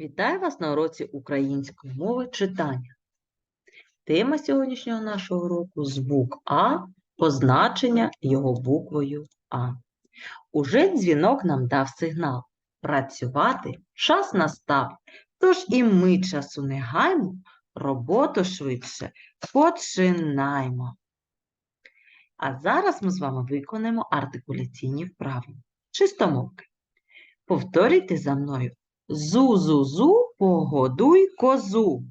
Вітаю вас на уроці української мови читання. Тема сьогоднішнього нашого уроку звук А, позначення його буквою А. Уже дзвінок нам дав сигнал. Працювати час настав, тож і ми часу не гаймо, роботу швидше починаймо. А зараз ми з вами виконаємо артикуляційні вправи. Чистомовки. Повторюйте за мною. Зу-зу-зу, погодуй козу.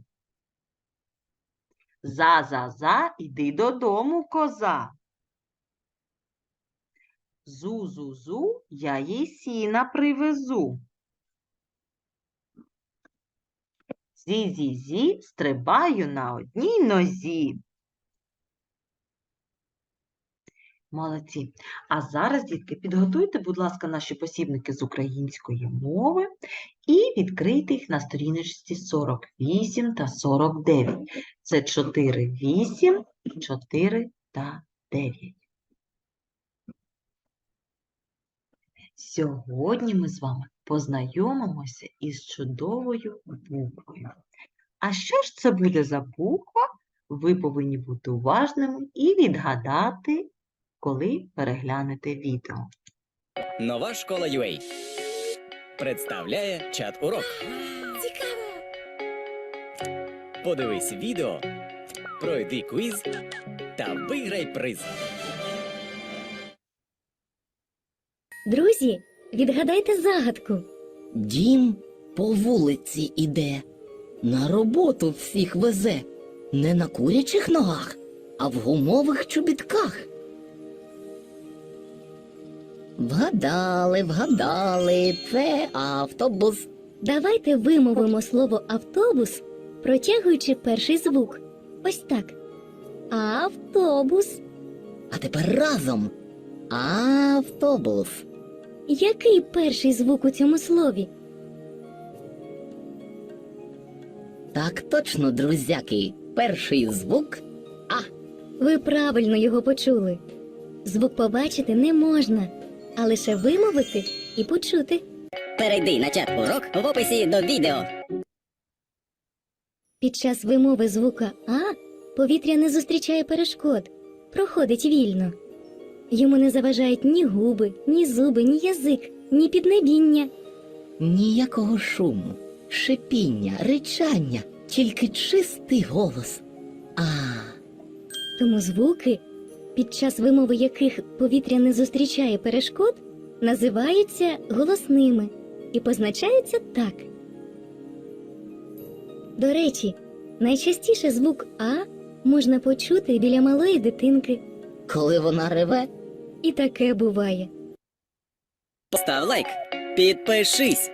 За-за-за, іди додому, коза. Зу-зу-зу, я їй сіна привезу. Зі-зі-зі, стрибаю на одній нозі. Молодці. А зараз, дітки, підготуйте, будь ласка, наші посібники з української мови і відкрийте їх на сторіночці 48 та 49. Це 4, 8, 4 та 9. Сьогодні ми з вами познайомимося із чудовою буквою. А що ж це буде за буква? Ви повинні бути уважними і відгадати, коли переглянете відео. Нова школа UA представляє чат урок. Цікаво! Подивись відео, пройди квіз та виграй приз. Друзі, відгадайте загадку. Дім по вулиці іде, на роботу всіх везе, не на курячих ногах, а в гумових чобітках. Вгадали, вгадали, це автобус. Давайте вимовимо слово автобус, протягуючи перший звук. Ось так. Автобус. А тепер разом. Автобус. Який перший звук у цьому слові? Так точно, друзяки. Перший звук Ви правильно його почули. Звук побачити не можна, а лише вимовити і почути. Перейди на чат урок в описі до відео. Під час вимови звука А повітря не зустрічає перешкод, проходить вільно. Йому не заважають ні губи, ні зуби, ні язик, ні піднебіння. ніякого шуму, шипіння, ричання, тільки чистий голос. А. Тому звуки, під час вимови яких повітря не зустрічає перешкод, називаються голосними і позначаються так. До речі, найчастіше звук А можна почути біля малої дитинки, Коли вона реве, і таке буває. Постав лайк, підпишись.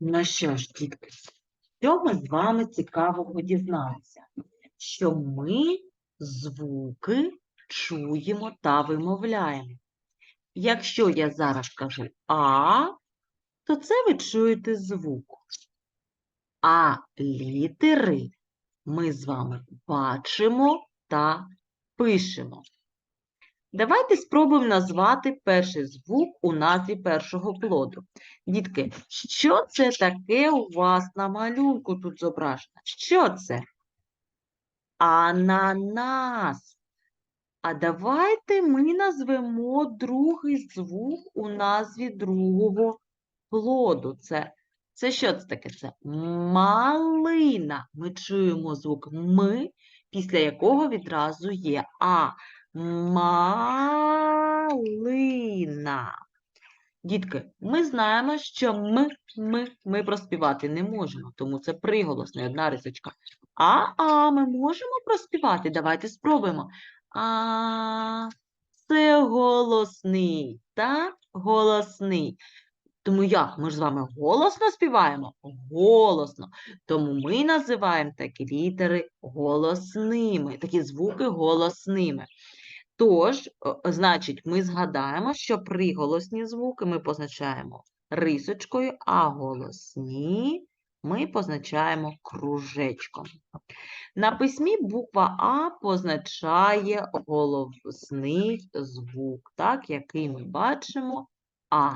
Ну що ж, дітки, що ми з вами цікавого дізналися? Що ми звуки чуємо та вимовляємо. Якщо я зараз кажу А, то це ви чуєте звук. А літери ми з вами бачимо та пишемо. Давайте спробуємо назвати перший звук у назві першого плоду. Дітки, що це таке у вас на малюнку тут зображено? Що це? Ананас. А давайте ми назвемо другий звук у назві другого плоду. Це, це що це таке? Це малина. Ми чуємо звук ми, після якого відразу є а. Малина. Дітки, ми знаємо, що ми, ми, ми проспівати не можемо, тому це приголосна одна рисочка. А, а ми можемо проспівати? Давайте спробуємо. А, це голосний, так? Голосний. Тому як? Ми ж з вами голосно співаємо? Голосно. Тому ми називаємо такі літери голосними, такі звуки голосними. Тож, значить, ми згадаємо, що приголосні звуки ми позначаємо рисочкою, а голосні ми позначаємо кружечком. На письмі буква А позначає голосний звук, так, який ми бачимо А.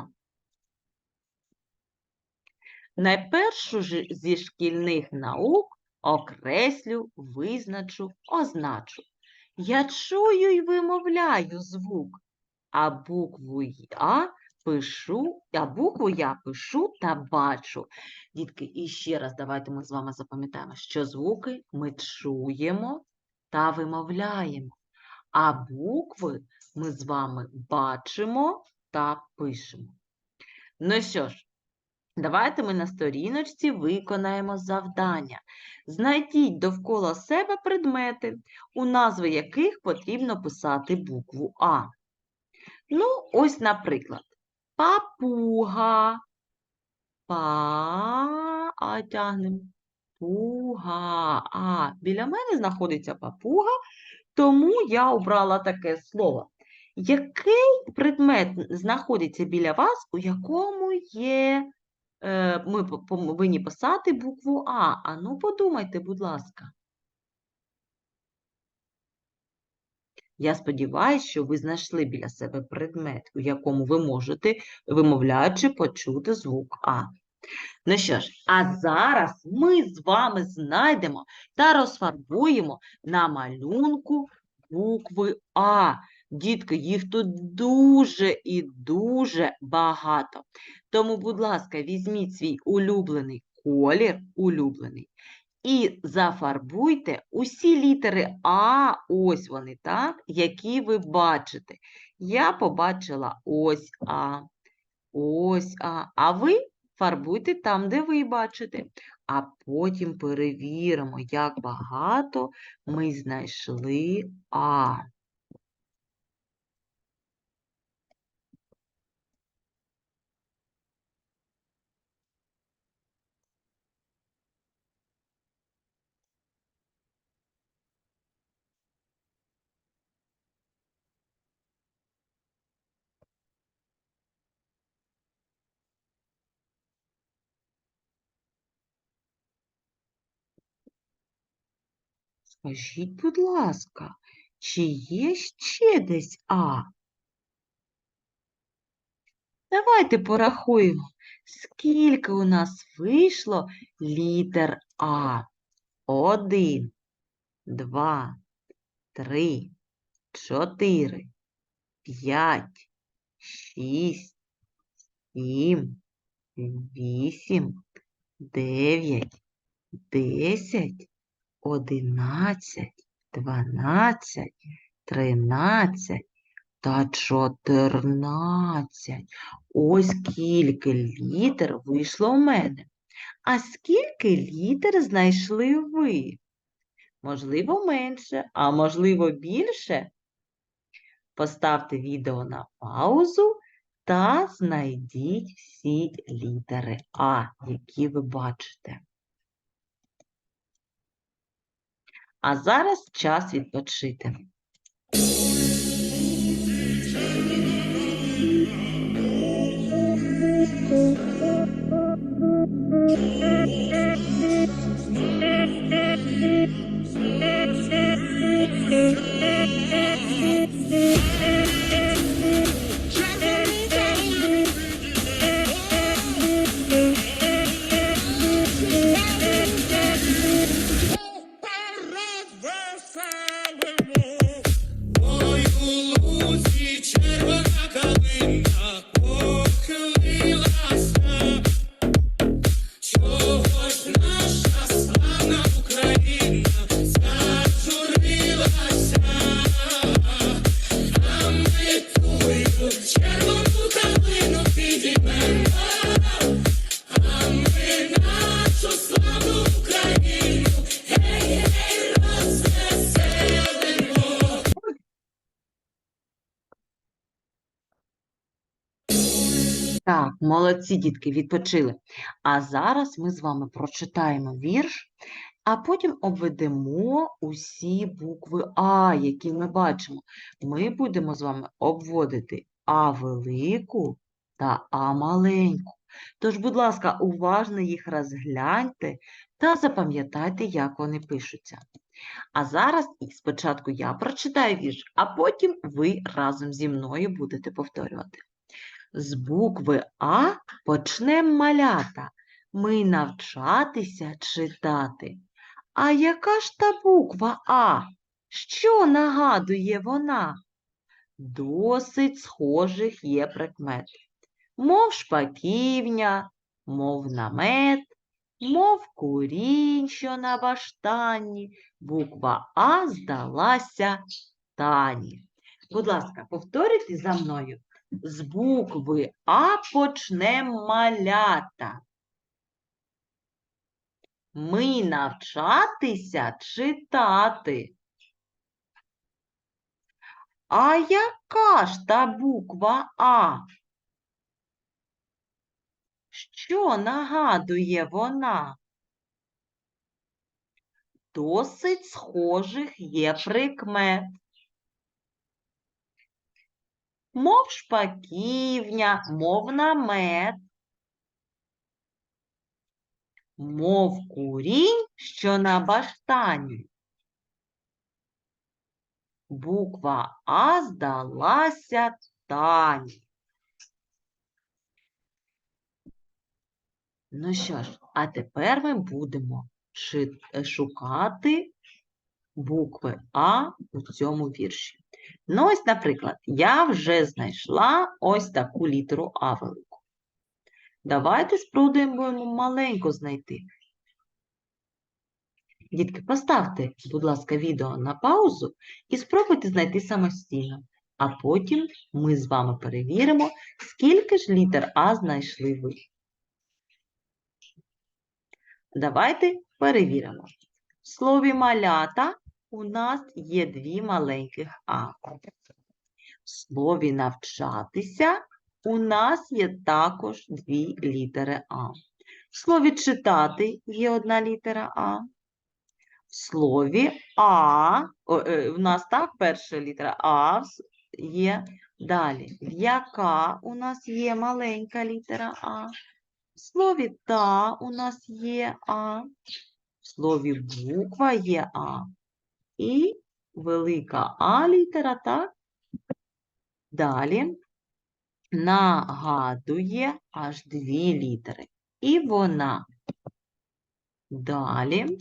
Найпершу ж зі шкільних наук окреслю, визначу, означу. Я чую й вимовляю звук, а букву Я пишу, а букву я пишу та бачу. Дітки, і ще раз давайте ми з вами запам'ятаємо, що звуки ми чуємо та вимовляємо, а букви ми з вами бачимо та пишемо. Ну що ж, давайте ми на сторіночці виконаємо завдання. Знайдіть довкола себе предмети, у назви яких потрібно писати букву А. Ну, ось, наприклад, папуга. Па, а тягнемо. Пуга. А, біля мене знаходиться папуга, тому я обрала таке слово. Який предмет знаходиться біля вас, у якому є, ми повинні писати букву А? Ану, подумайте, будь ласка. Я сподіваюся, що ви знайшли біля себе предмет, у якому ви можете, вимовляючи, почути звук А. Ну що ж, а зараз ми з вами знайдемо та розфарбуємо на малюнку букви А. Дітки, їх тут дуже і дуже багато. Тому, будь ласка, візьміть свій улюблений колір, улюблений, і зафарбуйте усі літери А, ось вони, так, які ви бачите. Я побачила ось А, ось А, а ви фарбуйте там, де ви бачите. А потім перевіримо, як багато ми знайшли А. Скажіть, будь ласка, чи є ще десь А? Давайте порахуємо, скільки у нас вийшло літер А. Один, два, три, чотири, п'ять, шість, сім, вісім, дев'ять, десять, одинадцять, дванадцять, тринадцять та чотирнадцять. Ось скільки літер вийшло у мене. А скільки літер знайшли ви? Можливо, менше, а можливо, більше? Поставте відео на паузу та знайдіть всі літери А, які ви бачите. А зараз час відпочити. Молодці, дітки, відпочили. А зараз ми з вами прочитаємо вірш, а потім обведемо усі букви А, які ми бачимо. Ми будемо з вами обводити А велику та А маленьку. Тож, будь ласка, уважно їх розгляньте та запам'ятайте, як вони пишуться. А зараз спочатку я прочитаю вірш, а потім ви разом зі мною будете повторювати. З букви А почнем малята. ми навчатися читати. А яка ж та буква А? Що нагадує вона? Досить схожих є прикмет. Мов шпаківня, мов намет, мов курінь, що на баштані, буква А здалася Тані. Будь ласка, повторюйте за мною. З букви А почнем малята. Ми навчатися читати. А яка ж та буква А? Що нагадує вона? Досить схожих є прикмет. Мов шпаківня, мов намет, мов курінь, що на баштані. Буква А здалася Тані. Ну що ж, а тепер ми будемо шукати букви А у цьому вірші. Ну, ось, наприклад, я вже знайшла ось таку літеру А велику. Давайте спробуємо маленьку знайти. Дітки, поставте, будь ласка, відео на паузу і спробуйте знайти самостійно. А потім ми з вами перевіримо, скільки ж літер А знайшли ви. Давайте перевіримо. В слові малята у нас є дві маленьких А. В слові навчатися у нас є також дві літери А. В слові читати є одна літера А. В слові А, е, в нас так, перша літера А є далі. Яка у нас є маленька літера А. В слові та у нас є А. В слові буква є А. І велика А літера, так? Далі нагадує аж дві літери. І вона. Далі в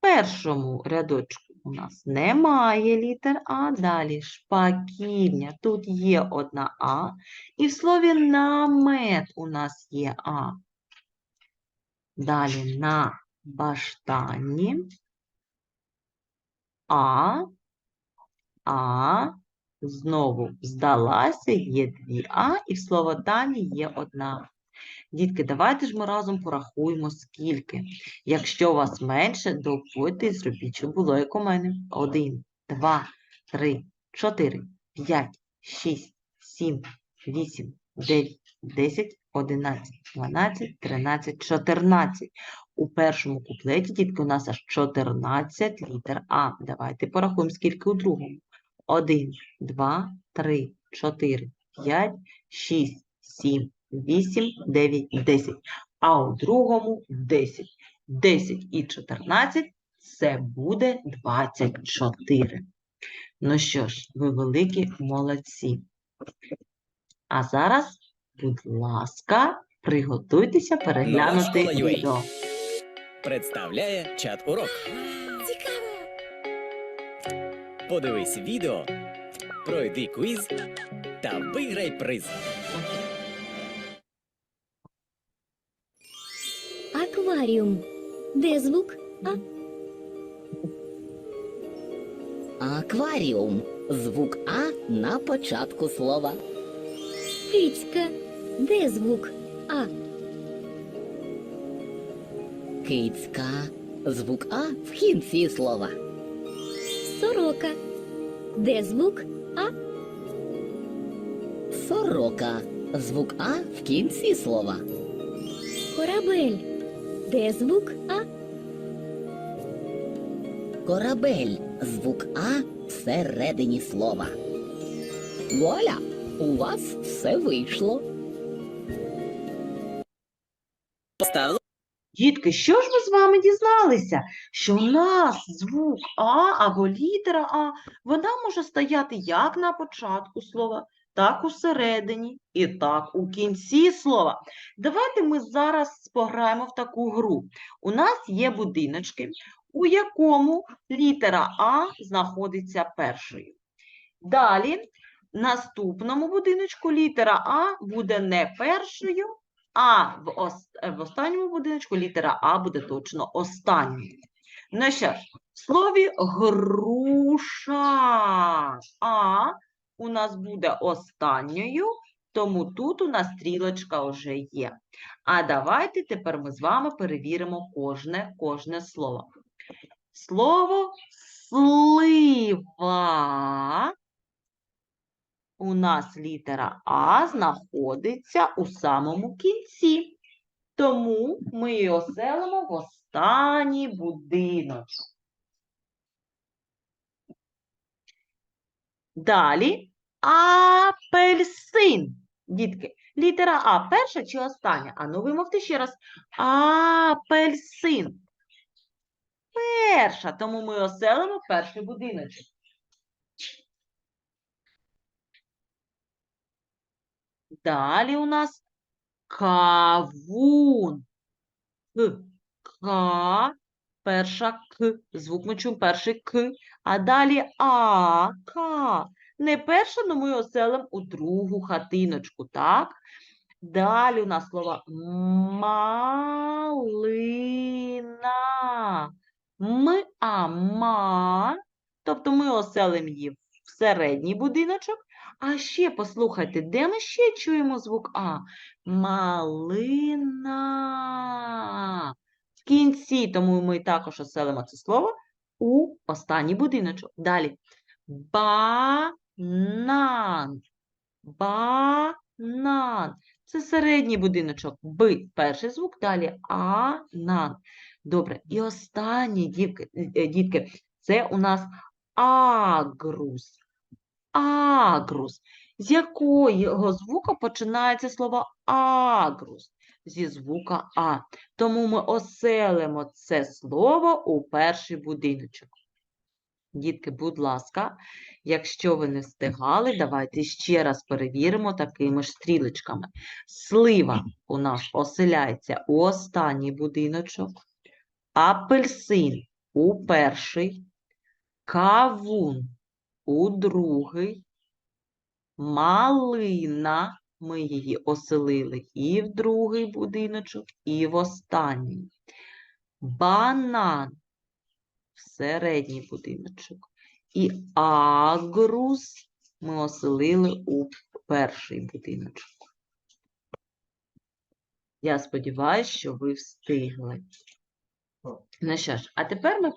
першому рядочку у нас немає літер А. Далі шпаківня. Тут є одна А. І в слові намет у нас є А. Далі на баштані. А, А, знову здалася, є дві А, і в слово Тані є одна. Дітки, давайте ж ми разом порахуємо, скільки. Якщо у вас менше, доводьте зробіть, щоб було як у мене. Один, два, три, чотири, п'ять, шість, сім, вісім, дев'ять, десять, одинадцять, дванадцять, тринадцять, чотирнадцять. У першому куплеті, дітки, у нас аж 14 літер А. Давайте порахуємо, скільки у другому. 1, 2, 3, 4, 5, 6, 7, 8, 9, 10. А у другому 10. 10 і 14 – це буде 24. Ну що ж, ви великі молодці. А зараз, будь ласка, приготуйтеся переглянути школа відео. Представляє чат урок. Цікаво! Подивись відео, пройди квіз та виграй приз. Акваріум. Де звук А? Акваріум. Звук А на початку слова. Кицька. Де звук А? Кицька. Звук А в кінці слова. Сорока. Де звук А? Сорока. Звук А в кінці слова. Корабель. Де звук А? Корабель. Звук А всередині слова. Вуаля! У вас все вийшло. Постав Дітки, що ж ми з вами дізналися? Що у нас звук А або літера А, вона може стояти як на початку слова, так усередині і так у кінці слова. Давайте ми зараз пограємо в таку гру. У нас є будиночки, у якому літера А знаходиться першою. Далі, в наступному будиночку літера А буде не першою, а в, ос- в останньому будиночку літера А буде точно останньою. Ну що ж, в слові груша А у нас буде останньою, тому тут у нас стрілочка вже є. А давайте тепер ми з вами перевіримо кожне, кожне слово. Слово слива. У нас літера А знаходиться у самому кінці. Тому ми її оселимо в останній будиночок. Далі апельсин. Дітки, літера А перша чи остання? А ну вимовте ще раз. Апельсин. Перша, тому ми оселимо перший будиночок. Далі у нас кавун. К. К. Перша К. Звук ми чуємо перший К. А далі А. К. Не перша, але ми оселимо у другу хатиночку, так? Далі у нас слова малина. М, а, ма. Тобто ми оселимо її в середній будиночок. А ще послухайте, де ми ще чуємо звук А? Малина. В кінці, тому ми також оселимо це слово у останній будиночок. Далі. Банан. Банан. Це середній будиночок. Б. Перший звук, далі анан. Добре. І останній, дітки, е, дітки, це у нас агрус. Агрус. З якого звука починається слово агрус? Зі звука А. Тому ми оселимо це слово у перший будиночок. Дітки, будь ласка, якщо ви не встигали, давайте ще раз перевіримо такими ж стрілочками. Слива у нас оселяється у останній будиночок, апельсин у перший, кавун у другий, малина, ми її оселили і в другий будиночок, і в останній. Банан в середній будиночок. І агрус ми оселили у перший будиночок. Я сподіваюся, що ви встигли. Ну що ж, а тепер ми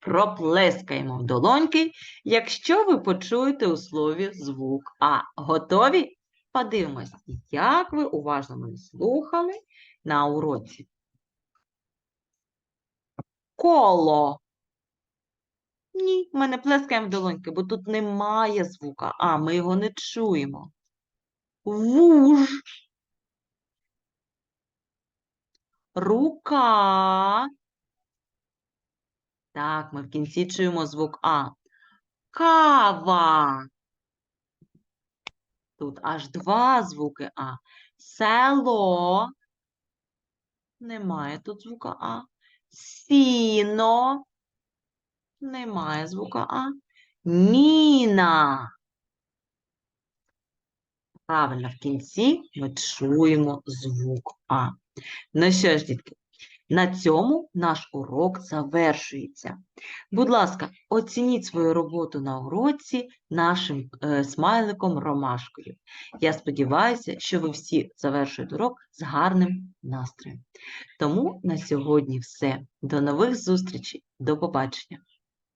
проплескаємо в долоньки, якщо ви почуєте у слові звук А. Готові? Подивимось, як ви уважно мене слухали на уроці. Коло. Ні, ми не плескаємо в долоньки, бо тут немає звука. А, ми його не чуємо. Вуж. Рука. Так, ми в кінці чуємо звук А. Кава. Тут аж два звуки А. Село. Немає тут звука А. Сіно. Немає звука А. Міна. Правильно, в кінці ми чуємо звук А. Ну що ж, дітки, на цьому наш урок завершується. Будь ласка, оцініть свою роботу на уроці нашим е, смайликом ромашкою. Я сподіваюся, що ви всі завершуєте урок з гарним настроєм. Тому на сьогодні все. До нових зустрічей. До побачення.